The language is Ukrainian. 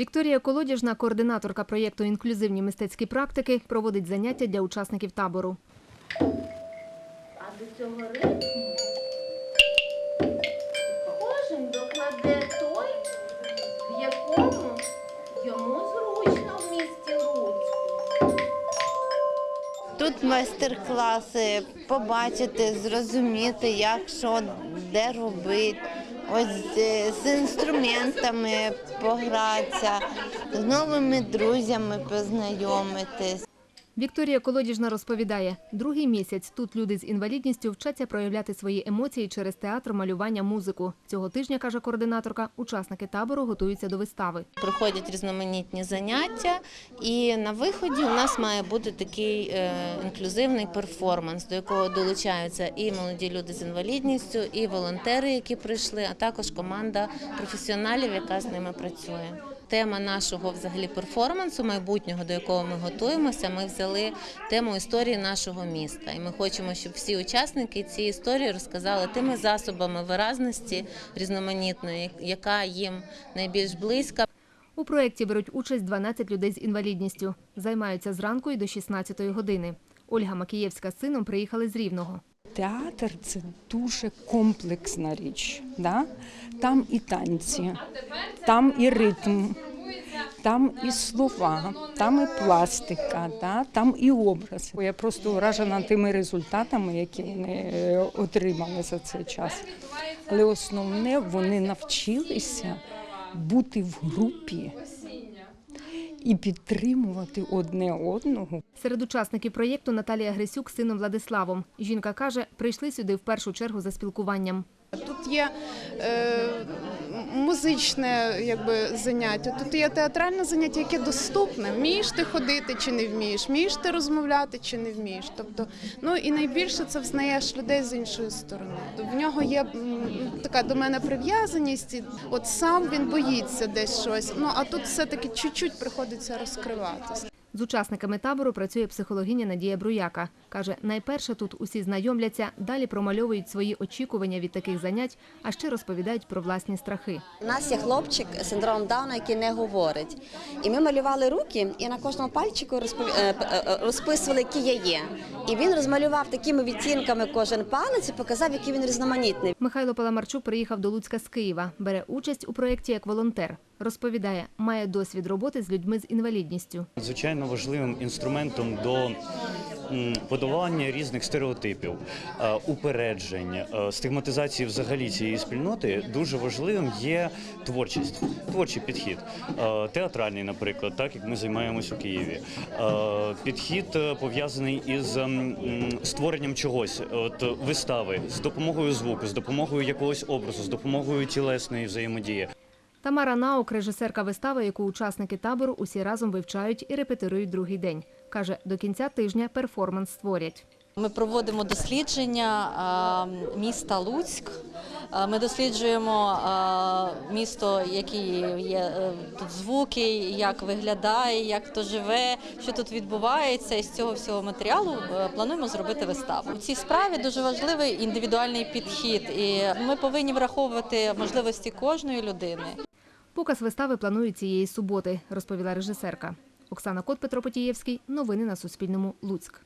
Вікторія Колодяжна, координаторка проєкту Інклюзивні мистецькі практики, проводить заняття для учасників табору. А до цього ритму кожен докладе той, в якому йому зручно в місті Луцьку. Тут майстер-класи, побачити, зрозуміти, як що, де робити. Ось з інструментами погратися, з новими друзями познайомитись. Вікторія Колодіжна розповідає, другий місяць тут люди з інвалідністю вчаться проявляти свої емоції через театр, малювання, музику. Цього тижня, каже координаторка, учасники табору готуються до вистави. Проходять різноманітні заняття, і на виході у нас має бути такий е, інклюзивний перформанс, до якого долучаються і молоді люди з інвалідністю, і волонтери, які прийшли, а також команда професіоналів, яка з ними працює. Тема нашого взагалі перформансу майбутнього, до якого ми готуємося, ми взяли тему історії нашого міста. І ми хочемо, щоб всі учасники цієї історії розказали тими засобами виразності різноманітної, яка їм найбільш близька. У проєкті беруть участь 12 людей з інвалідністю. Займаються зранку і до 16-ї години. Ольга Макієвська з сином приїхали з Рівного. Театр це дуже комплексна річ. Да? Там і танці, там і ритм, там і слова, там і пластика, да? там і образ. Я просто вражена тими результатами, які вони е, отримали за цей час. Але основне, вони навчилися бути в групі і підтримувати одне одного. Серед учасників проєкту Наталія Грисюк з сином Владиславом. Жінка каже, прийшли сюди в першу чергу за спілкуванням. Тут є е, музичне якби, заняття, тут є театральне заняття, яке доступне. Вмієш ти ходити чи не вмієш, вмієш ти розмовляти чи не вмієш. Тобто, ну і найбільше це взнаєш людей з іншої сторони. В нього є м, така до мене прив'язаність. і От сам він боїться десь щось. Ну а тут все-таки чуть-чуть приходиться розкриватися. З учасниками табору працює психологиня Надія Бруяка. Каже, найперше тут усі знайомляться, далі промальовують свої очікування від таких занять, а ще розповідають про власні страхи. У нас є хлопчик з синдромом Дауна, який не говорить. І ми малювали руки, і на кожному пальчику е, п- е, розписували, які я є. І він розмалював такими відтінками кожен палець і показав, який він різноманітний. Михайло Паламарчук приїхав до Луцька з Києва, бере участь у проєкті як волонтер. Розповідає, має досвід роботи з людьми з інвалідністю. Звичайно важливим інструментом до подолання різних стереотипів, е, упереджень, е, стигматизації взагалі цієї спільноти дуже важливим є творчість, творчий підхід. Е, Театральний, наприклад, так як ми займаємось у Києві. Підхід пов'язаний із створенням чогось, от вистави з допомогою звуку, з допомогою якогось образу, з допомогою тілесної взаємодії. Тамара Наук, режисерка вистави, яку учасники табору усі разом вивчають і репетирують другий день. Каже, до кінця тижня перформанс створять. Ми проводимо дослідження міста Луцьк. Ми досліджуємо місто, які є е, тут звуки, як виглядає, як хто живе, що тут відбувається. І з цього всього матеріалу е, плануємо зробити виставу. У цій справі дуже важливий індивідуальний підхід, і ми повинні враховувати можливості кожної людини. Показ вистави планують цієї суботи, розповіла режисерка. Оксана Кот, Петро Потієвський. Новини на Суспільному. Луцьк.